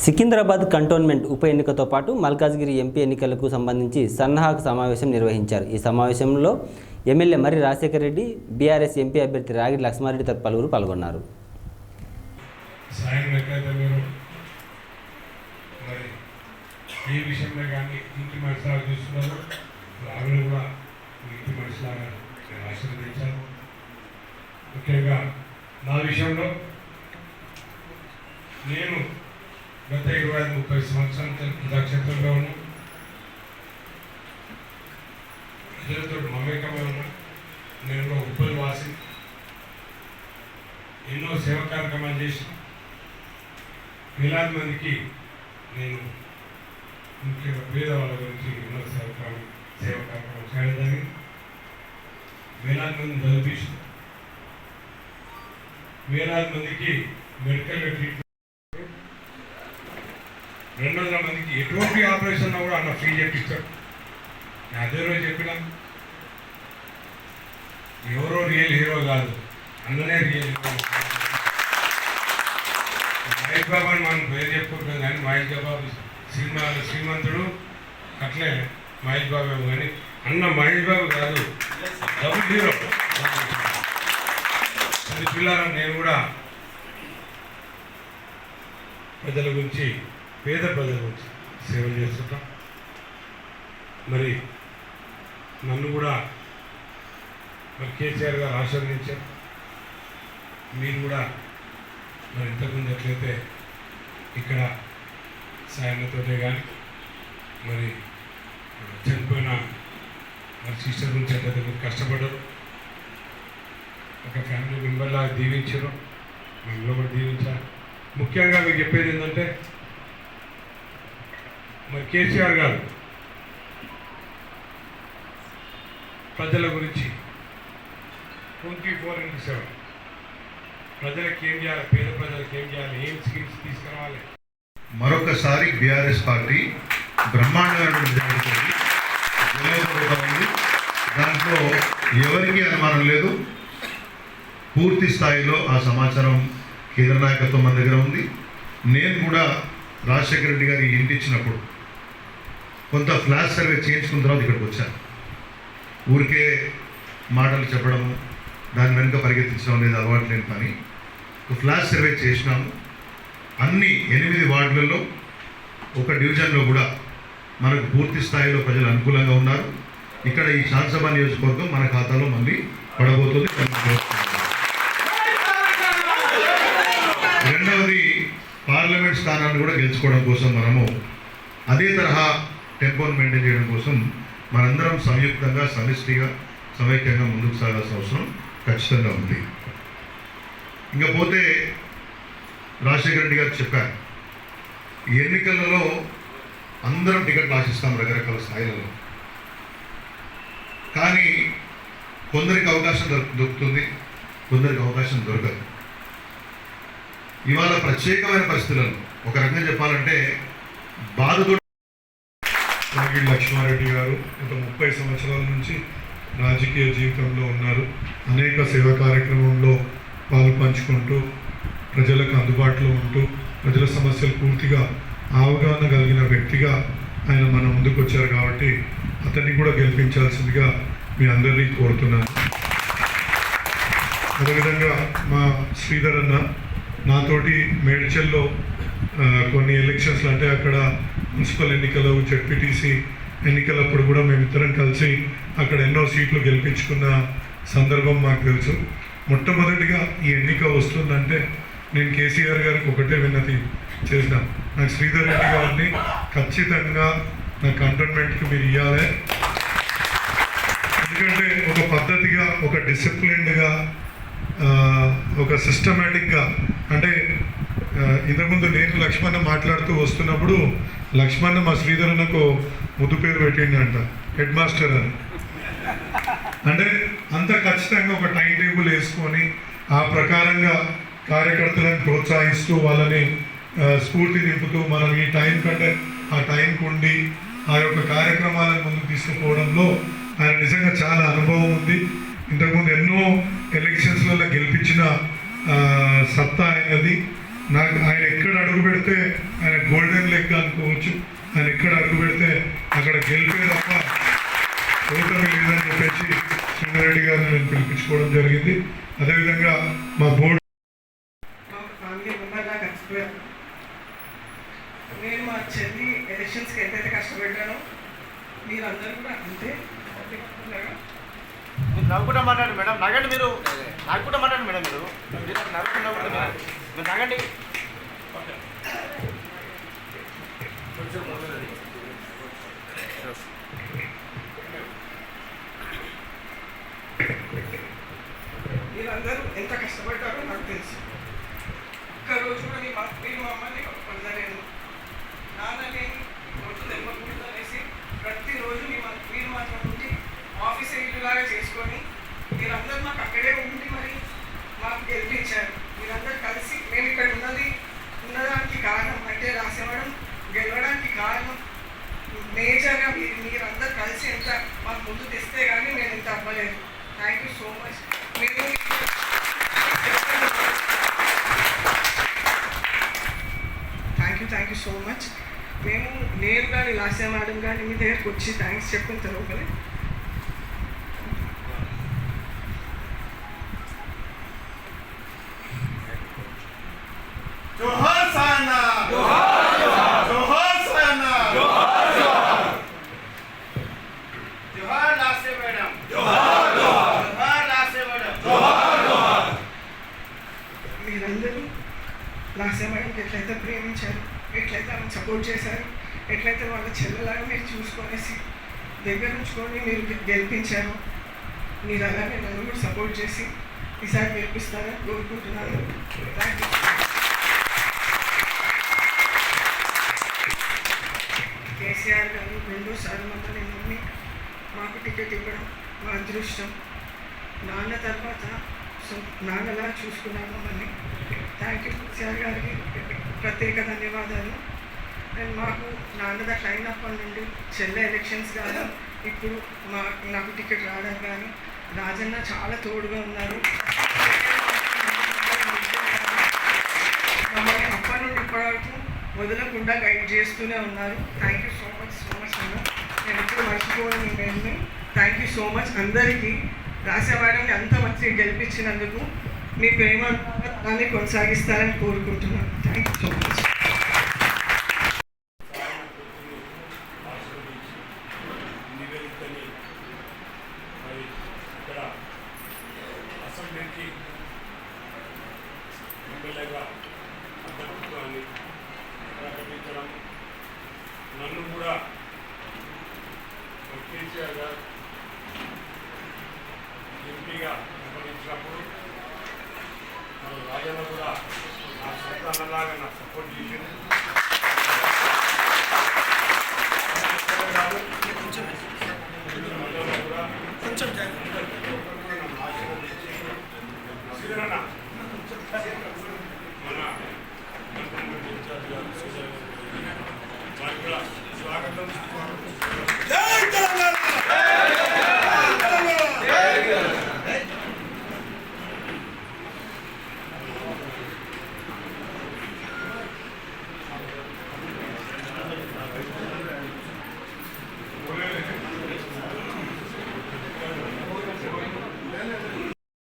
Secunderabad cantonment ఉప ఎన్నికతో పాటు Malkajgiri MP ఎన్నికలకు సంబంధించి సన్నాహక సమావేశం నిర్వహించారు. ఈ సమావేశంలో ఎమ్మెల్యే మరి రాజశేఖర రెడ్డి బీఆర్ఎస్ ఎంపీ అభ్యర్థి రాగిడి లక్ష్మారెడ్డి తరపు పలువురు పాల్గొన్నారు. ముఖ్యంగా నా విషయంలో నేను గత ఇరవై ఐదు ముప్పై సంవత్సరాల నక్షత్రంలో ప్రజాక్షేత్రంలో ఉన్నా. ప్రజలతో మమేకమై ఉన్నా. నేను కూడా ఉప్పల్ వాసి. ఎన్నో సేవా కార్యక్రమాలు చేసి వేలాది మందికి నేను ముఖ్యంగా పేదవాళ్ళ గురించి ఎన్నో సేవ సేవ సేవా కార్యక్రమం చేయడం జరిగింది. వేలాది మందిని చదివించి వేలాది మందికి మెడికల్ ట్రీట్మెంట్ రెండు వందల మందికి ఎటువంటి ఆపరేషన్ కూడా అన్న ఫ్రీ చేపిస్తాడు నేను అదే రోజు చెప్పిన. ఎవరో రియల్ హీరో కాదు. అన్ననే రియల్ హీరో మహేష్ బాబు అని మనం పేరు చెప్పుకుంటాం కానీ మహేష్ బాబు సినిమా శ్రీమంతుడు. అట్లే మహేష్ బాబు ఏమో కానీ అన్న మహేష్ బాబు కాదు. Double hero. అది పిల్లలు నేను కూడా ప్రజల గురించి పేద ప్రజలు గురించి సేవలు చేస్తుంటాం. మరి నన్ను కూడా మరి కేసీఆర్ గారు ఆశీర్వదించారు. మీరు కూడా మరి ఇంతకుముందు ఎట్లయితే ఇక్కడ సాయన్నతోటే కానీ మరి చనిపోయిన మరి సిస్టర్ గురించి ఎట్లయితే మీరు కష్టపడరు ఒక ఫ్యామిలీ మెంబర్లా దీవించారు మమ్మల్ని కూడా దీవించారు. ముఖ్యంగా మీకు చెప్పేది ఏంటంటే మరి కేసీఆర్ గారు ప్రజల గురించి ట్వంటీ ఫోర్ ఇంటూ సెవెన్. ప్రజలకు ఏం చేయాలి? పేద ప్రజలకు ఏం చేయాలి? ఏం స్కీమ్స్ తీసుకురావాలి? మరొకసారి బీఆర్ఎస్ పార్టీ బ్రహ్మాండమైన విజయాలతో గెలవబోతా దాంట్లో ఎవరికీ అనుమానం లేదు. పూర్తి స్థాయిలో ఆ సమాచారం కేంద్ర నాయకత్వం మన దగ్గర ఉంది. నేను కూడా రాజశేఖర రెడ్డి గారి ఇంటిచ్చినప్పుడు కొంత ఫ్లాష్ సర్వే చేయించుకున్న తర్వాత ఇక్కడికి వచ్చాను ఊరికే మాటలు చెప్పడం దాని వెనుక పరిగెత్తించడం అనేది అలవాటు లేని పని. ఫ్లాష్ సర్వే చేసినాము. అన్ని ఎనిమిది వార్డులలో ఒక డివిజన్లో కూడా మనకు పూర్తి స్థాయిలో ప్రజలు అనుకూలంగా ఉన్నారు. ఇక్కడ ఈ శాసనసభ నియోజకవర్గం మన ఖాతాలో మళ్ళీ పడబోతుంది. రెండవది పార్లమెంట్ స్థానాన్ని కూడా గెలుచుకోవడం కోసం మనము అదే తరహా టెంపోను మెయింటైన్ చేయడం కోసం మనందరం సంయుక్తంగా సమిష్టిగా సమైక్యంగా ముందుకు సాగాల్సిన అవసరం ఖచ్చితంగా ఉంది. ఇంకా పోతే రాజశేఖర రెడ్డి గారు చెప్పారు ఎన్నికలలో అందరం టికెట్లు ఆశిస్తాం రకరకాల స్థాయిలలో. కానీ కొందరికి అవకాశం దొరుకుతుంది కొందరికి అవకాశం దొరకదు. ఇవాళ ప్రత్యేకమైన పరిస్థితులను ఒక రకంగా చెప్పాలంటే బాధతో నాగిడి లక్ష్మారెడ్డి గారు గత ముప్పై సంవత్సరాల నుంచి రాజకీయ జీవితంలో ఉన్నారు. అనేక సేవా కార్యక్రమంలో పాలు పంచుకుంటూ ప్రజలకు అందుబాటులో ఉంటూ ప్రజల సమస్యలు పూర్తిగా అవగాహన కలిగిన వ్యక్తిగా ఆయన మన ముందుకు వచ్చారు కాబట్టి అతన్ని కూడా గెలిపించాల్సిందిగా మీ అందరినీ కోరుతున్నాను. అదేవిధంగా మా శ్రీధర్ అన్న నాతోటి మేడ్చల్లో కొన్ని ఎలక్షన్స్లు అంటే అక్కడ మున్సిపల్ ఎన్నికలు జడ్పీటీసీ ఎన్నికలప్పుడు కూడా మేమిద్దరం కలిసి అక్కడ ఎన్నో సీట్లు గెలిపించుకున్న సందర్భం మాకు తెలుసు. మొట్టమొదటిగా ఈ ఎన్నిక వస్తుందంటే నేను కేసీఆర్ గారికి ఒకటే విన్నతి చేసిన. నాకు శ్రీధర్ రెడ్డి గారిని ఖచ్చితంగా నా కంటోన్మెంట్కి మీరు ఇవ్వాలి ఎందుకంటే ఒక పద్ధతిగా ఒక డిసిప్లిన్డ్గా ఒక సిస్టమేటిక్గా అంటే ఇంతకుముందు నేను లక్ష్మణ మాట్లాడుతూ వస్తున్నప్పుడు లక్ష్మణ్ మా శ్రీధరన్నకు ముద్దు పేరు పెట్టిండంట హెడ్ మాస్టర్ అని. అంటే అంత ఖచ్చితంగా ఒక టైం టేబుల్ వేసుకొని ఆ ప్రకారంగా కార్యకర్తలను ప్రోత్సహిస్తూ వాళ్ళని స్ఫూర్తి నింపుతూ మనం ఈ టైం కంటే ఆ టైంకు ఉండి ఆ యొక్క కార్యక్రమాలను ముందుకు తీసుకుపోవడంలో ఆయన నిజంగా చాలా అనుభవం ఉంది. ఇంతకుముందు ఎన్నో ఎలక్షన్స్లలో గెలిపించిన సత్తా ఆయనది. నాకు ఆయన ఎక్కడ అడుగు పెడితే ఆయన గోల్డెన్ లెగ్ అనుకోవచ్చు ఆయన ఎక్కడ అడుగు పెడితే అక్కడ గెలిపే తప్ప ఓటమి లేదని చెప్పేసి సింగారెడ్డి గారిని నేను పిలిపించుకోవడం జరిగింది. అదేవిధంగా మా బోర్డు నేను మా చెల్లి ఎలక్షన్స్కి ఎంతైతే కష్టపడ్డానో మీరందరూ కూడా అంతే. నవ్వుకుంటా మాట్లాడండి మేడం. నగండి మీరు నవ్వుకుంటా మాట్లాడండి మేడం మీరు. నవ్వుకుంటా నవ్వుకుంటా మీరు నగండి మీరందరూ ఎంత కష్టపడ్డారో నాకు తెలుసు ఒక్క రోజు కూడా మీ మా మీరు మా అమ్మని పొందలేదు నాన్న లేని రోజు దెబ్బకూడదు అనేసి ప్రతిరోజు మీ మా- మీరు మాత్రం ఉండి ఆఫీస్ ఇల్లులాగా చేసుకొని మీరందరూ మాకు అక్కడే ఉండి మరి మాకు గెలిపించారు. మీరందరూ కలిసి మేము ఇక్కడ ఉన్నది ఉన్నదానికి కారణం అంటే రాసేవాడు గెలవడానికి కారణం మేజర్గా మీరు మీరందరూ కలిసి ఎంత మాకు ముందు తెస్తే కానీ నేను ఇంత అవ్వలేదు. థ్యాంక్ యూ సో మచ్ మీరు thank you thank you so much మేము నేను కానీ లాసే మేడం కానీ మీ దగ్గరకు వచ్చి థ్యాంక్స్ చెప్పిన తర్వాత మీరందరూ నా మేడంకి ఎట్లయితే ప్రేమించారు ఎట్లయితే ఆమె సపోర్ట్ చేశారు ఎట్లయితే వాళ్ళ చెల్లెలాగా మీరు చూసుకొనేసి దగ్గర ఉంచుకొని మీరు గెలిపించారు మీరు అలాగే నన్ను కూడా సపోర్ట్ చేసి ఈసారి గెలిపిస్తారని కోరుకుంటున్నాను. థ్యాంక్ యూ కేసీఆర్ గారు రెండోసారి మమ్మల్ని నమ్మి మాకు టికెట్ ఇవ్వడం మా అదృష్టం. నాన్న తర్వాత సో నాన్నలా చూసుకున్నాను మమ్మల్ని థ్యాంక్ యూ సార్ గారికి ప్రత్యేక ధన్యవాదాలు. అండ్ మాకు నాన్న అట్లా అయినప్పటి నుండి చెల్లె ఎలక్షన్స్ కానీ ఇప్పుడు మా నాకు టికెట్ రావడం కానీ రాజన్న చాలా తోడుగా ఉన్నారు. మమ్మల్ని అప్పటి నుండి ఇప్పటివరకు వదలకుండా గైడ్ చేస్తూనే ఉన్నారు. Thank you so much so much అన్న నేను ఎప్పుడు మర్చిపోవడం నేను. థ్యాంక్ యూ సో మచ్ అందరికీ. రాసేవాడిని మేడంని అంత మంచి గెలిపించినందుకు మీ ప్రేమ దాన్ని కొనసాగిస్తారని కోరుకుంటున్నాను. థ్యాంక్ యూ సో మచ్ అసెంబ్లీకి ఎమ్మెల్యేగా ప్రకటించడం నన్ను కూడా కేసీఆర్ గారు ఎంపీగా నిర్వహించినప్పుడు మరి రాజన్న కూడా నా సంతానంలాగా నాకు సపోర్ట్ చేసింది కూడా